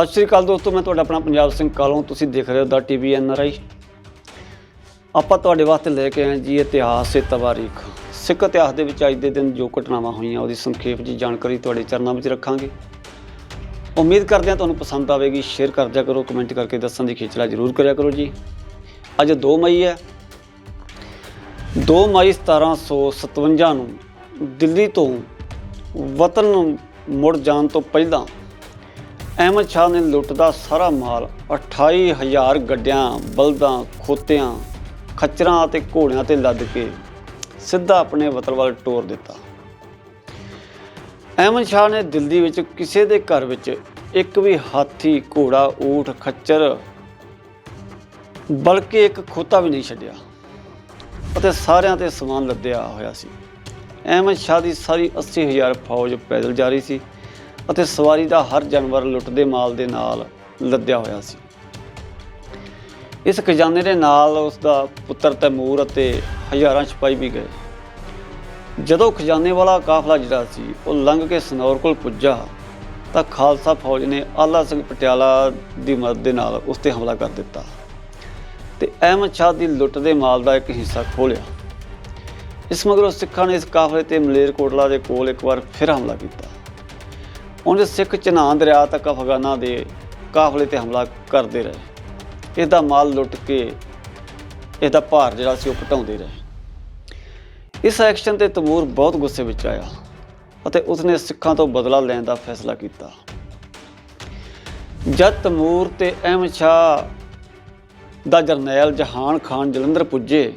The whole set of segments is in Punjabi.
ਸਤਿ ਸ਼੍ਰੀ ਅਕਾਲ ਦੋਸਤੋ, ਮੈਂ ਤੁਹਾਡਾ ਆਪਣਾ ਪੰਜਾਬ ਸਿੰਘ ਕਾਲੋਂ, ਤੁਸੀਂ ਦੇਖ ਰਹੇ ਹੋ ਦਾ ਟੀਵੀ ਐਨਆਰਆਈ ਆਪਾਂ ਤੁਹਾਡੇ ਵਾਸਤੇ ਲੈ ਕੇ ਆਏ ਜੀ ਇਤਿਹਾਸ ਤੇ ਤਵਾਰੀਖ। ਸਿੱਖ ਇਤਿਹਾਸ ਦੇ ਵਿੱਚ ਅੱਜ ਦੇ ਦਿਨ ਜੋ ਘਟਨਾਵਾਂ ਹੋਈਆਂ, ਉਹਦੀ ਸੰਖੇਪ ਜੀ ਜਾਣਕਾਰੀ ਤੁਹਾਡੇ ਚਰਨਾਂ ਵਿੱਚ ਰੱਖਾਂਗੇ। ਉਮੀਦ ਕਰਦੇ ਹਾਂ ਤੁਹਾਨੂੰ ਪਸੰਦ ਆਵੇਗੀ, ਸ਼ੇਅਰ ਕਰ ਦਿਆ ਕਰੋ, ਕਮੈਂਟ ਕਰਕੇ ਦੱਸਣ ਦੀ ਖੇਚਲਾ ਜ਼ਰੂਰ ਕਰਿਆ ਕਰੋ ਜੀ। ਅੱਜ 2 ਮਈ ਹੈ। 2 ਮਈ 1757 ਨੂੰ ਦਿੱਲੀ ਤੋਂ ਵਤਨ ਮੁੜ ਜਾਣ ਤੋਂ ਪਹਿਲਾਂ ਅਹਿਮਦ ਸ਼ਾਹ ਨੇ ਲੁੱਟ ਦਾ ਸਾਰਾ ਮਾਲ। 28000 ਗੱਡਿਆਂ, ਬਲਦਾਂ, ਖੋਤਿਆਂ, ਖੱਚਰਾਂ ਅਤੇ ਘੋੜਿਆਂ ਤੇ ਲੱਦ ਕੇ ਸਿੱਧਾ ਆਪਣੇ ਵਤਨ ਵੱਲ ਟੋਰ ਦਿੱਤਾ। ਅਹਿਮਦ ਸ਼ਾਹ ਨੇ ਦਿੱਲੀ ਵਿੱਚ ਕਿਸੇ ਦੇ ਘਰ ਵਿੱਚ ਇੱਕ ਵੀ ਹਾਥੀ, ਘੋੜਾ, ਊਠ, ਖੱਚਰ ਬਲਕਿ ਇੱਕ ਖੋਤਾ ਵੀ ਨਹੀਂ ਛੱਡਿਆ ਅਤੇ ਸਾਰਿਆਂ ਤੇ ਸਮਾਨ ਲੱਦਿਆ ਹੋਇਆ ਸੀ। ਅਹਿਮਦ ਸ਼ਾਹ ਦੀ ਸਾਰੀ 80000 ਫੌਜ ਪੈਦਲ ਜਾ ਰਹੀ ਸੀ। ਅਤੇ ਸਵਾਰੀ ਦਾ ਹਰ ਜਾਨਵਰ ਲੁੱਟਦੇ ਮਾਲ ਦੇ ਨਾਲ ਲੱਦਿਆ ਹੋਇਆ ਸੀ। ਇਸ ਖਜ਼ਾਨੇ ਦੇ ਨਾਲ ਉਸ ਦਾ ਪੁੱਤਰ ਤੈਮੂਰ ਅਤੇ ਹਜ਼ਾਰਾਂ ਸਿਪਾਹੀ ਵੀ ਗਏ। ਜਦੋਂ ਖਜ਼ਾਨੇ ਵਾਲਾ ਕਾਫਲਾ ਜਿਹੜਾ ਸੀ, ਉਹ ਲੰਘ ਕੇ ਸਨੌਰ ਕੋਲ ਪੁੱਜਾ, ਤਾਂ ਖਾਲਸਾ ਫੌਜ ਨੇ ਆਲਾ ਸਿੰਘ ਪਟਿਆਲਾ ਦੀ ਮਦਦ ਦੇ ਨਾਲ ਉਸ ਤੇ ਹਮਲਾ ਕਰ ਦਿੱਤਾ ਤੇ ਅਹਿਮਦ ਸ਼ਾਹ ਦੀ ਲੁੱਟ ਦੇ ਮਾਲ ਦਾ ਇੱਕ ਹਿੱਸਾ ਖੋਲਿਆ ਇਸ ਮਗਰੋਂ ਸਿੱਖਾਂ ਨੇ ਇਸ ਕਾਫਲੇ ਤੇ ਮਲੇਰਕੋਟਲਾ ਦੇ ਕੋਲ ਇੱਕ ਵਾਰ ਫਿਰ ਹਮਲਾ ਕੀਤਾ। ਉਹਨੇ ਸਿੱਖ ਚਨਾਨ ਦਰਿਆ ਤੱਕ ਅਫਗਾਨਾਂ ਦੇ ਕਾਫਲੇ ਤੇ ਹਮਲਾ ਕਰਦੇ ਰਹੇ। ਇਹਦਾ ਮਾਲ ਲੁੱਟ ਕੇ ਇਹਦਾ ਭਾਰ ਜਿਹੜਾ ਸੀ ਉਹ ਘਟਾਉਂਦੇ ਰਹੇ। ਇਸ ਐਕਸ਼ਨ ਤੇ ਤਮੂਰ ਬਹੁਤ ਗੁੱਸੇ ਵਿੱਚ ਆਇਆ ਅਤੇ ਉਸਨੇ ਸਿੱਖਾਂ ਤੋਂ ਬਦਲਾ ਲੈਣ ਦਾ ਫੈਸਲਾ ਕੀਤਾ। ਜਦ ਤਮੂਰ ਤੇ ਅਹਿਮਦ ਸ਼ਾਹ ਦਾ ਜਰਨੈਲ ਜਹਾਨ ਖਾਨ ਜਲੰਧਰ ਪੁੱਜੇ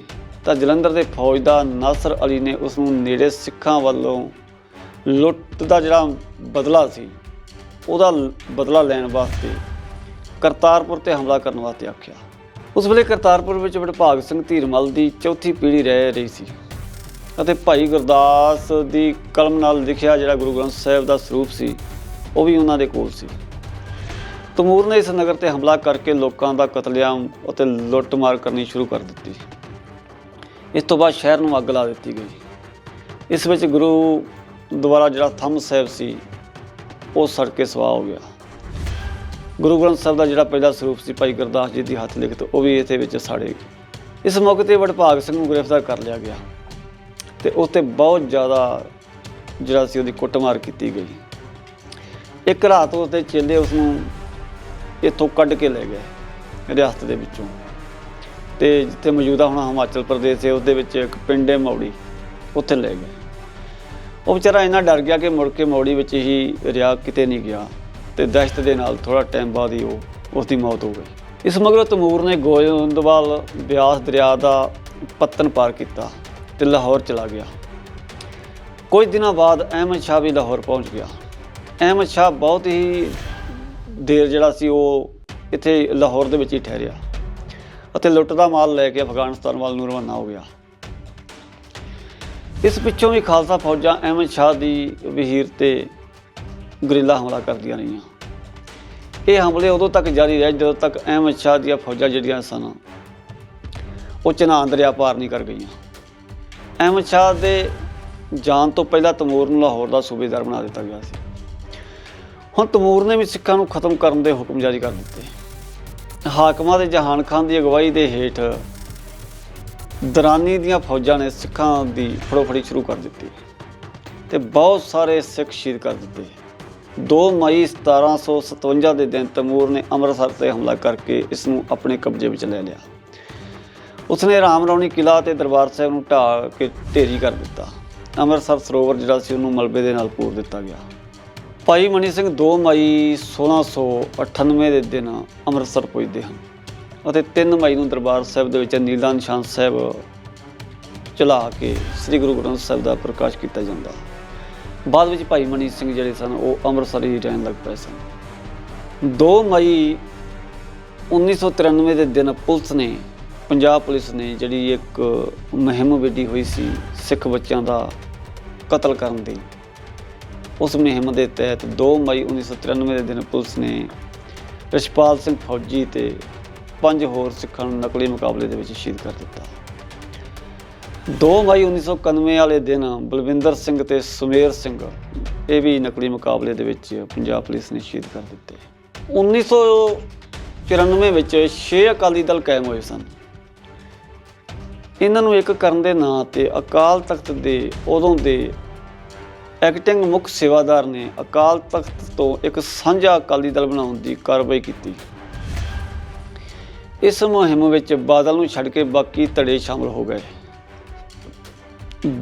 ਤਾਂ ਜਲੰਧਰ ਦੇ ਫੌਜ ਦਾ ਨਾਸਰ ਅਲੀ ਨੇ ਉਸ ਨੂੰ ਨੇੜੇ ਸਿੱਖਾਂ ਵੱਲੋਂ ਲੁੱਟ ਦਾ ਜਿਹੜਾ ਬਦਲਾ ਸੀ, ਉਹਦਾ ਬਦਲਾ ਲੈਣ ਵਾਸਤੇ ਕਰਤਾਰਪੁਰ ਤੇ ਹਮਲਾ ਕਰਨ ਵਾਸਤੇ ਆਖਿਆ। ਉਸ ਵੇਲੇ ਕਰਤਾਰਪੁਰ ਵਿੱਚ ਵਡਭਾਗ ਸਿੰਘ ਧੀਰਮਲ ਦੀ ਚੌਥੀ ਪੀੜ੍ਹੀ ਰਹਿ ਰਹੀ ਸੀ ਅਤੇ ਭਾਈ ਗੁਰਦਾਸ ਦੀ ਕਲਮ ਨਾਲ ਲਿਖਿਆ ਜਿਹੜਾ ਗੁਰੂ ਗ੍ਰੰਥ ਸਾਹਿਬ ਦਾ ਸਰੂਪ ਸੀ, ਉਹ ਵੀ ਉਹਨਾਂ ਦੇ ਕੋਲ ਸੀ। ਤਮੂਰ ਨੇ ਇਸ ਨਗਰ ਤੇ ਹਮਲਾ ਕਰਕੇ ਲੋਕਾਂ ਦਾ ਕਤਲੇਆਮ ਅਤੇ ਲੁੱਟਮਾਰ ਕਰਨੀ ਸ਼ੁਰੂ ਕਰ ਦਿੱਤੀ। ਇਸ ਤੋਂ ਬਾਅਦ ਸ਼ਹਿਰ ਨੂੰ ਅੱਗ ਲਾ ਦਿੱਤੀ ਗਈ। ਇਸ ਵਿੱਚ ਗੁਰੂ ਦੁਬਾਰਾ ਜਿਹੜਾ ਥੰਮ ਸਾਹਿਬ ਸੀ, ਉਹ ਸੜ ਕੇ ਸਵਾਹ ਹੋ ਗਿਆ। ਗੁਰੂ ਗ੍ਰੰਥ ਸਾਹਿਬ ਦਾ ਜਿਹੜਾ ਪਹਿਲਾ ਸਰੂਪ ਸੀ ਭਾਈ ਗੁਰਦਾਸ ਜੀ ਦੀ ਹੱਥ ਲਿਖਤ, ਉਹ ਵੀ ਇਹਦੇ ਵਿੱਚ ਸਾੜੇ ਇਸ ਮੌਕੇ ਤੇ ਵਡਭਾਗ ਸਿੰਘ ਨੂੰ ਗ੍ਰਿਫਤਾਰ ਕਰ ਲਿਆ ਗਿਆ ਤੇ ਉਸ ਬਹੁਤ ਜ਼ਿਆਦਾ ਜਿਹੜਾ ਸੀ ਉਹਦੀ ਕੁੱਟਮਾਰ ਕੀਤੀ ਗਈ। ਇੱਕ ਰਾਤ ਉਸ ਚੇਲੇ ਉਸ ਨੂੰ ਇੱਥੋਂ ਕੱਢ ਕੇ ਲੈ ਗਏ ਰਿਆਸਤ ਦੇ ਵਿੱਚੋਂ। ਤੇ ਜਿੱਥੇ ਮੌਜੂਦਾ ਹੁਣ ਹਿਮਾਚਲ ਪ੍ਰਦੇਸ਼ ਹੈ ਉਸ ਵਿੱਚ ਇੱਕ ਪਿੰਡ ਹੈ ਮੌੜੀ, ਉੱਥੇ ਲੈ ਗਏ। ਉਹ ਵਿਚਾਰਾ ਇੰਨਾ ਡਰ ਗਿਆ ਕਿ ਮੁੜ ਕੇ ਮੋੜੀ ਵਿੱਚ ਹੀ ਰਿਹਾ, ਕਿਤੇ ਨਹੀਂ ਗਿਆ। ਤੇ ਦਹਿਸ਼ਤ ਦੇ ਨਾਲ ਥੋੜਾ ਟਾਈਮ ਬਾਅਦ ਹੀ ਉਹ ਉਸ ਦੀ ਮੌਤ ਹੋ ਗਈ। ਇਸ ਮਗਰੋਂ ਤਮੂਰ ਨੇ ਗੋਇੰਦਵਾਲ ਬਿਆਸ ਦਰਿਆ ਦਾ ਪੱਤਨ ਪਾਰ ਕੀਤਾ ਤੇ ਲਾਹੌਰ ਚਲਾ ਗਿਆ। ਕੁਝ ਦਿਨਾਂ ਬਾਅਦ ਅਹਿਮਦ ਸ਼ਾਹ ਵੀ ਲਾਹੌਰ ਪਹੁੰਚ ਗਿਆ। ਅਹਿਮਦ ਸ਼ਾਹ ਬਹੁਤ ਹੀ ਦੇਰ ਜਿਹੜਾ ਸੀ ਉਹ ਇੱਥੇ ਲਾਹੌਰ ਦੇ ਵਿੱਚ ਹੀ ਠਹਿਰਿਆ। ਅਤੇ ਲੁੱਟ ਦਾ ਮਾਲ ਲੈ ਕੇ ਅਫਗਾਨਿਸਤਾਨ ਵੱਲ ਨੂੰ ਰਵਾਨਾ ਹੋ ਗਿਆ। ਇਸ ਪਿੱਛੋਂ ਵੀ ਖਾਲਸਾ ਫੌਜਾਂ ਅਹਿਮਦ ਸ਼ਾਹ ਦੀ ਵਹੀਰ ਤੇ ਗੁਰਿੱਲਾ ਹਮਲਾ ਕਰਦੀਆਂ ਰਹੀਆਂ। ਇਹ ਹਮਲੇ ਉਦੋਂ ਤੱਕ ਜਾਰੀ ਰਹੇ ਜਦੋਂ ਤੱਕ ਅਹਿਮਦ ਸ਼ਾਹ ਦੀਆਂ ਫੌਜਾਂ ਜਿਹੜੀਆਂ ਸਨ, ਉਹ ਚਨਾਨ ਦਰਿਆ ਪਾਰ ਨਹੀਂ ਕਰ ਗਈਆਂ। ਅਹਿਮਦ ਸ਼ਾਹ ਦੇ ਜਾਣ ਤੋਂ ਪਹਿਲਾਂ ਤਮੂਰ ਨੂੰ ਲਾਹੌਰ ਦਾ ਸੂਬੇਦਾਰ ਬਣਾ ਦਿੱਤਾ ਗਿਆ ਸੀ। ਹੁਣ ਤਮੂਰ ਨੇ ਵੀ ਸਿੱਖਾਂ ਨੂੰ ਖਤਮ ਕਰਨ ਦੇ ਹੁਕਮ ਜਾਰੀ ਕਰ ਦਿੱਤੇ। ਹਾਕਮਾਂ ਦੇ ਜਹਾਨ ਖਾਨ ਦੀ ਅਗਵਾਈ ਦੇ ਹੇਠ ਦਰਾਨੀ ਦੀਆਂ ਫੌਜਾਂ ਨੇ ਸਿੱਖਾਂ ਦੀ ਫੜੋਫੜੀ ਸ਼ੁਰੂ ਕਰ ਦਿੱਤੀ ਤੇ ਬਹੁਤ ਸਾਰੇ ਸਿੱਖ ਸ਼ਹੀਦ ਕਰ ਦਿੱਤੇ। 2 ਮਈ 1757 ਦੇ ਦਿਨ ਤਮੂਰ ਨੇ ਅੰਮ੍ਰਿਤਸਰ ਤੇ ਹਮਲਾ ਕਰਕੇ ਇਸ ਨੂੰ ਆਪਣੇ ਕਬਜ਼ੇ ਵਿੱਚ ਲੈ ਲਿਆ। ਉਸਨੇ ਰਾਮ ਰੌਣੀ ਕਿਲਾ ਤੇ ਦਰਬਾਰ ਸਾਹਿਬ ਨੂੰ ਢਾਹ ਕੇ ਢੇਰੀ ਕਰ ਦਿੱਤਾ। ਅੰਮ੍ਰਿਤਸਰ ਸਰੋਵਰ ਜਿਹੜਾ ਸੀ ਉਹਨੂੰ ਮਲਬੇ ਦੇ ਨਾਲ ਪੂਰ ਦਿੱਤਾ ਗਿਆ। ਭਾਈ ਮਨੀ ਸਿੰਘ 2 ਮਈ 1698 ਦੇ ਦਿਨ ਅੰਮ੍ਰਿਤਸਰ ਪੁੱਜਦੇ ਹਨ। ਅਤੇ 3 ਮਈ ਨੂੰ ਦਰਬਾਰ ਸਾਹਿਬ ਦੇ ਵਿੱਚ ਨੀਲਾ ਨਿਸ਼ਾਨ ਸਾਹਿਬ ਚਲਾ ਕੇ ਸ੍ਰੀ ਗੁਰੂ ਗ੍ਰੰਥ ਸਾਹਿਬ ਦਾ ਪ੍ਰਕਾਸ਼ ਕੀਤਾ ਜਾਂਦਾ। ਬਾਅਦ ਵਿੱਚ ਭਾਈ ਮਨੀ ਸਿੰਘ ਜਿਹੜੇ ਸਨ, ਉਹ ਅੰਮ੍ਰਿਤਸਰ ਹੀ ਰਹਿਣ ਲੱਗ ਪਏ ਸਨ। 2 ਮਈ 1993 ਦੇ ਦਿਨ ਪੁਲਿਸ ਨੇ, ਪੰਜਾਬ ਪੁਲਿਸ ਨੇ ਜਿਹੜੀ ਇੱਕ ਮੁਹਿੰਮ ਵਿੱਢੀ ਹੋਈ ਸੀ ਸਿੱਖ ਬੱਚਿਆਂ ਦਾ ਕਤਲ ਕਰਨ ਦੀ, ਉਸ ਮੁਹਿੰਮ ਦੇ ਤਹਿਤ 2 ਮਈ 1993 ਦੇ ਦਿਨ ਪੁਲਿਸ ਨੇ ਰਿਸ਼ਪਾਲ ਸਿੰਘ ਫੌਜੀ ਤੇ ਪੰਜ ਹੋਰ ਸਿੱਖਾਂ ਨੂੰ ਨਕਲੀ ਮੁਕਾਬਲੇ ਦੇ ਵਿੱਚ ਸ਼ਹੀਦ ਕਰ ਦਿੱਤਾ। 2 ਮਈ 1991 ਵਾਲੇ ਦਿਨ ਬਲਵਿੰਦਰ ਸਿੰਘ ਤੇ ਸੁਮੇਰ ਸਿੰਘ, ਇਹ ਵੀ ਨਕਲੀ ਮੁਕਾਬਲੇ ਦੇ ਵਿੱਚ ਪੰਜਾਬ ਪੁਲਿਸ ਨੇ ਸ਼ਹੀਦ ਕਰ ਦਿੱਤੇ। 1994 ਵਿੱਚ 6 ਅਕਾਲੀ ਦਲ ਕਾਇਮ ਹੋਏ ਸਨ। ਇਹਨਾਂ ਨੂੰ ਇੱਕ ਕਰਨ ਦੇ ਨਾਂ ਤੇ ਅਕਾਲ ਤਖਤ ਦੇ ਉਦੋਂ ਦੇ ਐਕਟਿੰਗ ਮੁੱਖ ਸੇਵਾਦਾਰ ਨੇ ਅਕਾਲ ਤਖਤ ਤੋਂ ਇੱਕ ਸਾਂਝਾ ਅਕਾਲੀ ਦਲ ਬਣਾਉਣ ਦੀ ਕਾਰਵਾਈ ਕੀਤੀ। ਇਸ ਮੁਹਿੰਮ ਵਿੱਚ ਬਾਦਲ ਨੂੰ ਛੱਡ ਕੇ ਬਾਕੀ ਧੜੇ ਸ਼ਾਮਲ ਹੋ ਗਏ।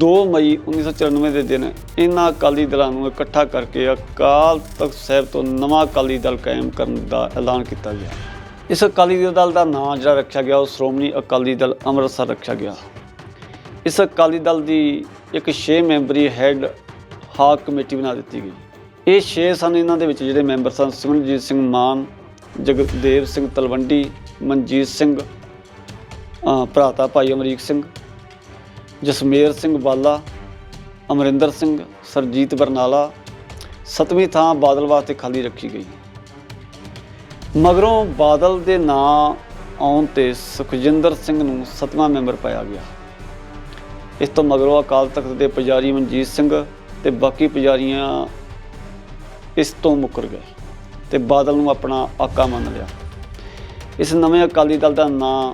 2 ਮਈ 1994 ਦੇ ਦਿਨ ਇਹਨਾਂ ਅਕਾਲੀ ਦਲਾਂ ਨੂੰ ਇਕੱਠਾ ਕਰਕੇ ਅਕਾਲ ਤਖਤ ਸਾਹਿਬ ਤੋਂ ਨਵਾਂ ਅਕਾਲੀ ਦਲ ਕਾਇਮ ਕਰਨ ਦਾ ਐਲਾਨ ਕੀਤਾ ਗਿਆ। ਇਸ ਅਕਾਲੀ ਦਲ ਦਾ ਨਾਮ ਜਿਹੜਾ ਰੱਖਿਆ ਗਿਆ, ਉਹ ਸ਼੍ਰੋਮਣੀ ਅਕਾਲੀ ਦਲ ਅੰਮ੍ਰਿਤਸਰ ਰੱਖਿਆ ਗਿਆ। ਇਸ ਅਕਾਲੀ ਦਲ ਦੀ ਇੱਕ 6 ਮੈਂਬਰੀ ਹੈੱਡ ਹਾਕ ਕਮੇਟੀ ਬਣਾ ਦਿੱਤੀ ਗਈ। ਇਹ 6 ਸਨ ਇਹਨਾਂ ਦੇ ਵਿੱਚ ਜਿਹੜੇ ਮੈਂਬਰ ਸਨ, ਸਿਮਰਨਜੀਤ ਸਿੰਘ ਮਾਨ ਜਗਦੇਵ ਸਿੰਘ ਤਲਵੰਡੀ, ਮਨਜੀਤ ਸਿੰਘ ਭਰਾਤਾ ਭਾਈ ਅਮਰੀਕ ਸਿੰਘ, ਜਸਮੇਰ ਸਿੰਘ ਬਾਲਾ, ਅਮਰਿੰਦਰ ਸਿੰਘ, ਸਰਜੀਤ ਬਰਨਾਲਾ, ਸਤਵੀਂ ਥਾਂ ਬਾਦਲ ਵਾਸਤੇ ਖਾਲੀ ਰੱਖੀ ਗਈ। ਮਗਰੋਂ ਬਾਦਲ ਦੇ ਨਾਂ ਆਉਣ ਤੇ ਸੁਖਜਿੰਦਰ ਸਿੰਘ ਨੂੰ ਸਤਵਾਂ ਮੈਂਬਰ ਪਾਇਆ ਗਿਆ। ਇਸ ਤੋਂ ਮਗਰੋਂ ਅਕਾਲ ਤਖਤ ਦੇ ਪੁਜਾਰੀ ਮਨਜੀਤ ਸਿੰਘ ਤੇ ਬਾਕੀ ਪੁਜਾਰੀਆਂ ਇਸ ਤੋਂ ਮੁੱਕਰ ਗਏ। ਤੇ ਬਾਦਲ ਨੂੰ ਆਪਣਾ ਆਕਾ ਮੰਨ ਲਿਆ। ਇਸ ਨਵੇਂ ਅਕਾਲੀ ਦਲ ਦਾ ਨਾਂ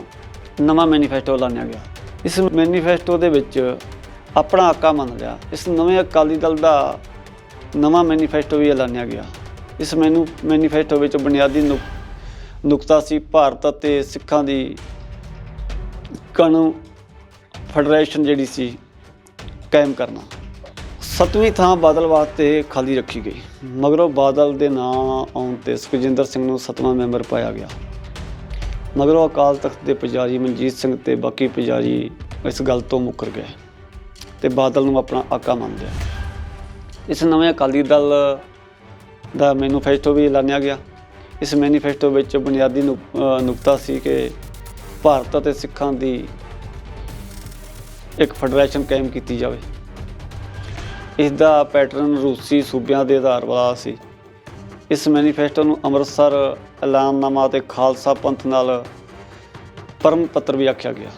ਨਵਾਂ ਮੈਨੀਫੈਸਟੋ ਐਲਾਨਿਆ ਗਿਆ। ਇਸ ਮੈਨੀਫੈਸਟੋ ਦੇ ਵਿੱਚ ਆਪਣਾ ਆਕਾ ਮੰਨ ਲਿਆ। ਇਸ ਨਵੇਂ ਅਕਾਲੀ ਦਲ ਦਾ ਨਵਾਂ ਮੈਨੀਫੈਸਟੋ ਵੀ ਐਲਾਨਿਆ ਗਿਆ। ਇਸ ਮੈਨੂ, ਮੈਨੀਫੈਸਟੋ ਵਿੱਚ ਬੁਨਿਆਦੀ ਨੁਕ- ਨੁਕਤਾ ਸੀ ਭਾਰਤ ਅਤੇ ਸਿੱਖਾਂ ਦੀ ਕਣ ਫੈਡਰੇਸ਼ਨ ਜਿਹੜੀ ਸੀ ਕਾਇਮ ਕਰਨਾ। ਸਤਵੀਂ ਥਾਂ ਬਾਦਲ ਵਾਸਤੇ ਖਾਲੀ ਰੱਖੀ ਗਈ। ਮਗਰੋਂ ਬਾਦਲ ਦੇ ਨਾਂ ਆਉਣ ਤੇ ਸੁਖਜਿੰਦਰ ਸਿੰਘ ਨੂੰ ਸਤਵਾਂ ਮੈਂਬਰ ਪਾਇਆ ਗਿਆ। ਮਗਰੋਂ ਅਕਾਲ ਤਖਤ ਦੇ ਪੁਜਾਰੀ ਮਨਜੀਤ ਸਿੰਘ ਤੇ ਬਾਕੀ ਪੁਜਾਰੀ ਇਸ ਗੱਲ ਤੋਂ ਮੁੱਕਰ ਗਏ ਤੇ ਬਾਦਲ ਨੂੰ ਆਪਣਾ ਆਕਾ ਮੰਨਦੇ ਇਸ ਨਵੇਂ ਅਕਾਲੀ ਦਲ ਦਾ ਮੈਨੀਫੈਸਟੋ ਵੀ ਐਲਾਨਿਆ ਗਿਆ। ਇਸ ਮੈਨੀਫੈਸਟੋ ਵਿੱਚ ਬੁਨਿਆਦੀ ਨੁਕ- ਨੁਕਤਾ ਸੀ ਕਿ ਭਾਰਤ ਅਤੇ ਸਿੱਖਾਂ ਦੀ ਇੱਕ ਫੈਡਰੇਸ਼ਨ ਕਾਇਮ ਕੀਤੀ ਜਾਵੇ। ਇਸ ਦਾ ਪੈਟਰਨ ਰੂਸੀ ਸੂਬਿਆਂ ਦੇ ਆਧਾਰ ਵਾਲਾ ਸੀ। ਇਸ ਮੈਨੀਫੈਸਟੋ ਨੂੰ ਅੰਮ੍ਰਿਤਸਰ, ਐਲਾਨਨਾਮਾ ਅਤੇ ਖਾਲਸਾ ਪੰਥ ਨਾਲ ਪਰਮ ਪੱਤਰ ਵੀ ਆਖਿਆ ਗਿਆ।